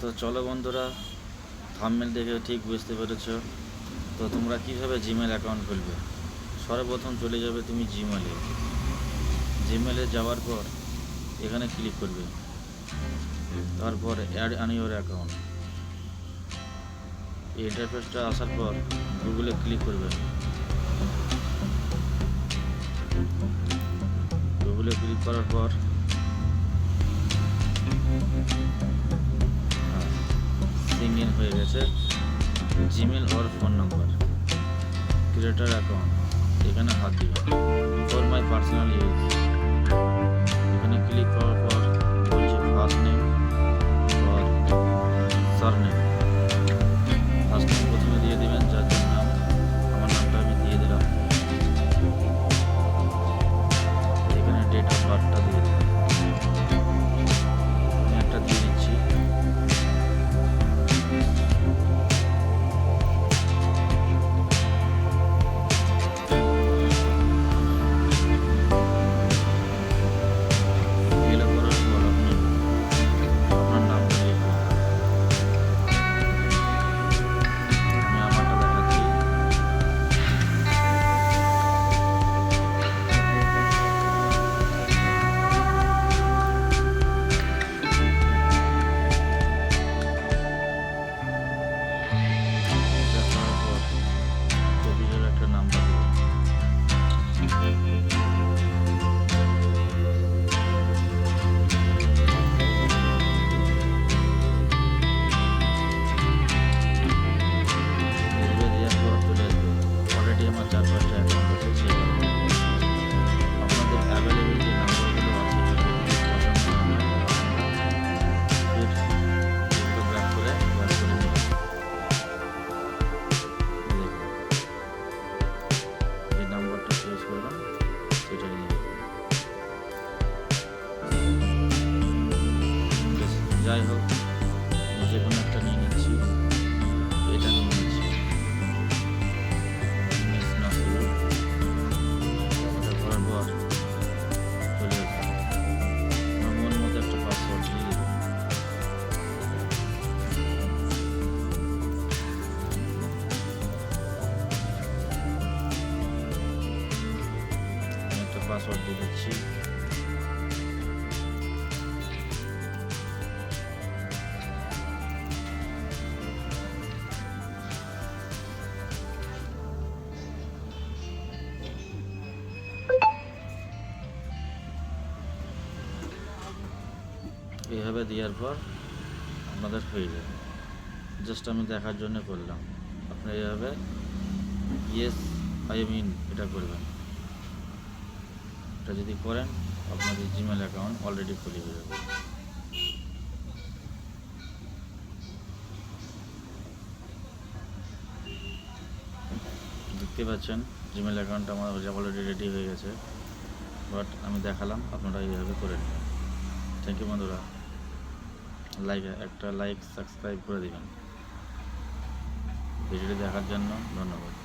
তো চলো বন্ধুরা থামমেল দেখে ঠিক বুঝতে পেরেছ। তো তোমরা কীভাবে জিমেল অ্যাকাউন্ট খুলবে? সর্বপ্রথম চলে যাবে তুমি জিমেলে জিমেলে যাওয়ার পর এখানে ক্লিক করবে। তারপর অ্যাড আন ইউর অ্যাকাউন্ট ইন্টারফেসটা আসার পর গুগলে ক্লিক করবে। গুগলে ক্লিক করার পর সিং ইন হয়ে গেছে। Gmail or phone number. Create account এখানে হাত দিবেন ফর মাই পার্সোনাল ইউজ যাই হোক, যে কোনো একটা নিয়ে নিচ্ছি। এটা নিয়ে নিচ্ছি। করার পর একটা পাসওয়ার্ড একটা পাসওয়ার্ড দিয়ে দিচ্ছি। এইভাবে দেওয়ার পর আপনাদের হয়ে যাবে। জাস্ট আমি দেখার জন্য করলাম। আপনারা এইভাবে ইয়েস আই মিন এটা করবেন। এটা যদি করেন, আপনাদের জিমেল অ্যাকাউন্ট অলরেডি খুলে যাবে। দেখতে পাচ্ছেন জিমেল অ্যাকাউন্ট আমার অলরেডি রেডি হয়ে গেছে। বাট আমি দেখালাম, আপনারা এইভাবে করে নেবেন। থ্যাংক ইউ বন্ধুরা। লাইক একটা লাইক সাবস্ক্রাইব করে দেবেন। ভিডিওটি দেখার জন্য ধন্যবাদ।